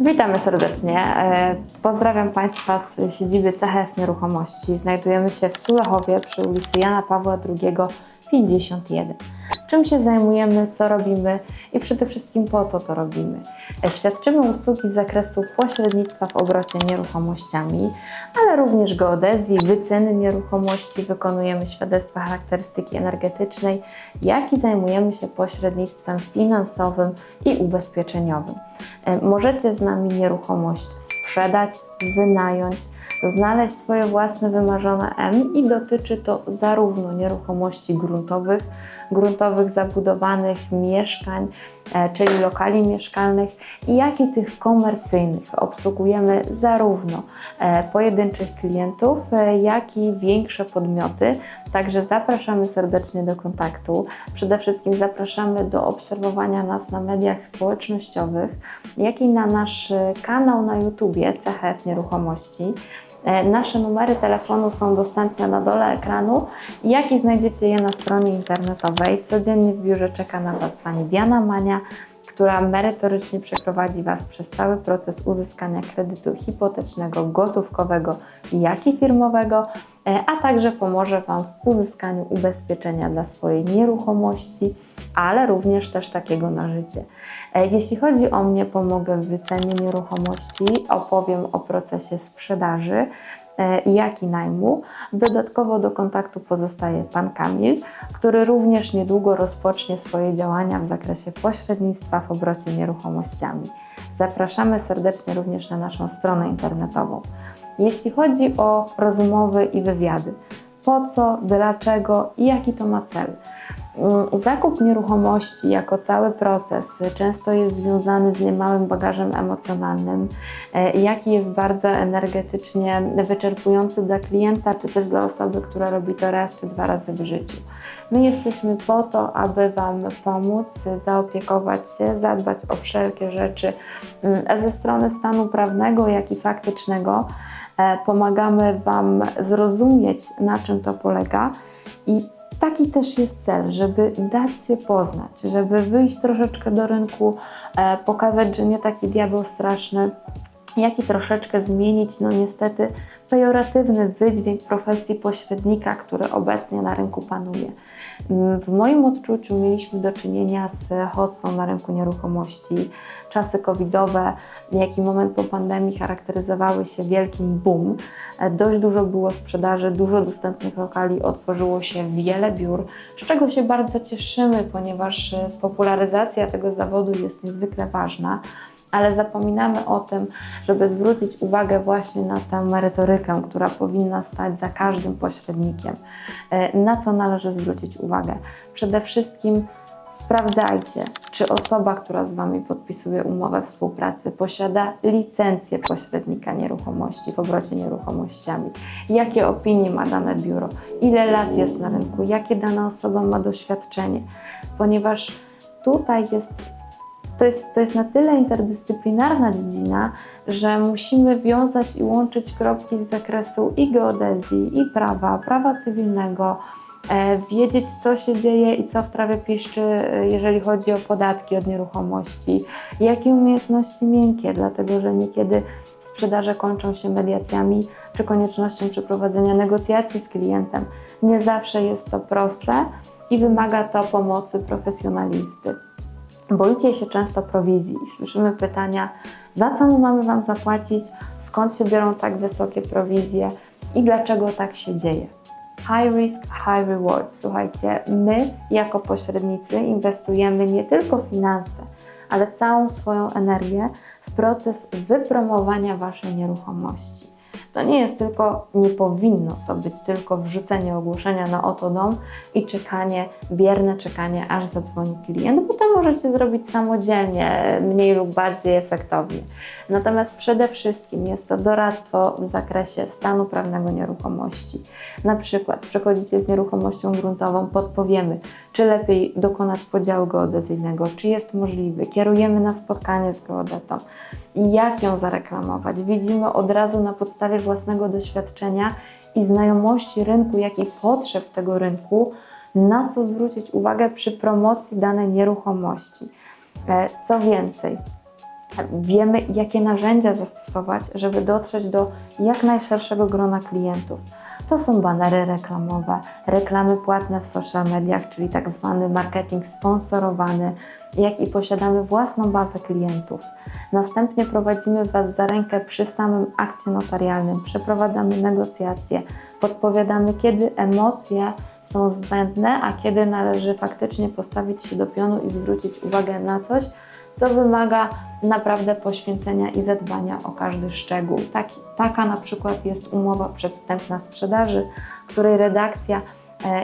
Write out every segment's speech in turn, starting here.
Witamy serdecznie. E, Pozdrawiam Państwa z siedziby CHF Nieruchomości. Znajdujemy się w Sulechowie przy ulicy Jana Pawła II 51. Czym się zajmujemy, co robimy i przede wszystkim po co to robimy? E, Świadczymy usługi z zakresu pośrednictwa w obrocie nieruchomościami, ale również geodezji, wyceny nieruchomości, wykonujemy świadectwa charakterystyki energetycznej, jak i zajmujemy się pośrednictwem finansowym i ubezpieczeniowym. E, Możecie z nami nieruchomość sprzedać, wynająć, znaleźć swoje własne wymarzone M i dotyczy to zarówno nieruchomości gruntowych, gruntowych zabudowanych mieszkań, czyli lokali mieszkalnych, jak i tych komercyjnych. Obsługujemy zarówno e, pojedynczych klientów, e, jak i większe podmioty. Także zapraszamy serdecznie do kontaktu. Przede wszystkim zapraszamy do obserwowania nas na mediach społecznościowych, jak i na nasz e, kanał na YouTubie CHF Nieruchomości. E, Nasze numery telefonu są dostępne na dole ekranu, jak i znajdziecie je na stronie internetowej. Codziennie w biurze czeka na Was Pani Diana Mania, która merytorycznie przeprowadzi Was przez cały proces uzyskania kredytu hipotecznego, gotówkowego, jak i firmowego, e, a także pomoże Wam w uzyskaniu ubezpieczenia dla swojej nieruchomości, ale również też takiego na życie. E, Jeśli chodzi o mnie, pomogę w wycenie nieruchomości, opowiem o procesie sprzedaży, jak i najmu. Dodatkowo do kontaktu pozostaje Pan Kamil, który również niedługo rozpocznie swoje działania w zakresie pośrednictwa w obrocie nieruchomościami. Zapraszamy serdecznie również na naszą stronę internetową. Jeśli chodzi o rozmowy i wywiady, po co, dlaczego i jaki to ma cel? Mm, Zakup nieruchomości jako cały proces często jest związany z niemałym bagażem emocjonalnym, e, jaki jest bardzo energetycznie wyczerpujący dla klienta, czy też dla osoby, która robi to raz czy dwa razy w życiu. My jesteśmy po to, aby Wam pomóc, zaopiekować się, zadbać o wszelkie rzeczy mm, ze strony stanu prawnego, jak i faktycznego. E, Pomagamy Wam zrozumieć, na czym to polega i taki też jest cel, żeby dać się poznać, żeby wyjść troszeczkę do rynku, e, pokazać, że nie taki diabeł straszny, jak i troszeczkę zmienić, no niestety, pejoratywny wydźwięk profesji pośrednika, który obecnie na rynku panuje. W moim odczuciu mieliśmy do czynienia z hossą na rynku nieruchomości. Czasy covidowe, jak i moment po pandemii charakteryzowały się wielkim boom. Dość dużo było sprzedaży, dużo dostępnych lokali, otworzyło się wiele biur, z czego się bardzo cieszymy, ponieważ popularyzacja tego zawodu jest niezwykle ważna ale zapominamy o tym, żeby zwrócić uwagę właśnie na tę merytorykę, która powinna stać za każdym pośrednikiem. E, Na co należy zwrócić uwagę? Przede wszystkim sprawdzajcie, czy osoba, która z Wami podpisuje umowę współpracy, posiada licencję pośrednika nieruchomości w obrocie nieruchomościami. Jakie opinie ma dane biuro, ile lat jest na rynku, jakie dana osoba ma doświadczenie, ponieważ tutaj jest to jest, to jest na tyle interdyscyplinarna dziedzina, że musimy wiązać i łączyć kropki z zakresu i geodezji, i prawa, prawa cywilnego, e, wiedzieć, co się dzieje i co w trawie piszczy, e, jeżeli chodzi o podatki od nieruchomości, jakie umiejętności miękkie, dlatego że niekiedy sprzedaże kończą się mediacjami czy koniecznością przeprowadzenia negocjacji z klientem. Nie zawsze jest to proste i wymaga to pomocy profesjonalisty. Boicie się często prowizji słyszymy pytania, za co my mamy Wam zapłacić, skąd się biorą tak wysokie prowizje i dlaczego tak się dzieje. High risk, high reward. Słuchajcie, my jako pośrednicy inwestujemy nie tylko finanse, ale całą swoją energię w proces wypromowania Waszej nieruchomości. To nie jest tylko, nie powinno to być tylko wrzucenie ogłoszenia na oto dom i czekanie, bierne czekanie, aż zadzwoni klient, bo to możecie zrobić samodzielnie, mniej lub bardziej efektownie. Natomiast przede wszystkim jest to doradztwo w zakresie stanu prawnego nieruchomości. Na przykład przychodzicie z nieruchomością gruntową, podpowiemy, czy lepiej dokonać podziału geodezyjnego, czy jest możliwy, kierujemy na spotkanie z geodetą i jak ją zareklamować. Widzimy od razu na podstawie własnego doświadczenia i znajomości rynku, jak i potrzeb tego rynku, na co zwrócić uwagę przy promocji danej nieruchomości. E, Co więcej, Wiemy, jakie narzędzia zastosować, żeby dotrzeć do jak najszerszego grona klientów. To są banery reklamowe, reklamy płatne w social mediach, czyli tak zwany marketing sponsorowany, jak i posiadamy własną bazę klientów. Następnie prowadzimy Was za rękę przy samym akcie notarialnym, przeprowadzamy negocjacje, podpowiadamy, kiedy emocje są zbędne, a kiedy należy faktycznie postawić się do pionu i zwrócić uwagę na coś, co wymaga naprawdę poświęcenia i zadbania o każdy szczegół. Taki, taka na przykład jest umowa przedwstępna sprzedaży, której redakcja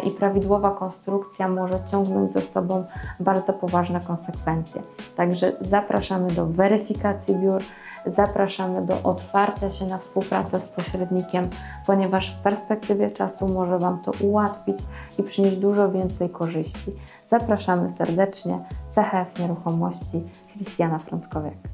i prawidłowa konstrukcja może ciągnąć ze sobą bardzo poważne konsekwencje. Także zapraszamy do weryfikacji biur, zapraszamy do otwarcia się na współpracę z pośrednikiem, ponieważ w perspektywie czasu może Wam to ułatwić i przynieść dużo więcej korzyści. Zapraszamy serdecznie. CHF Nieruchomości, Christiana Frąckowiak.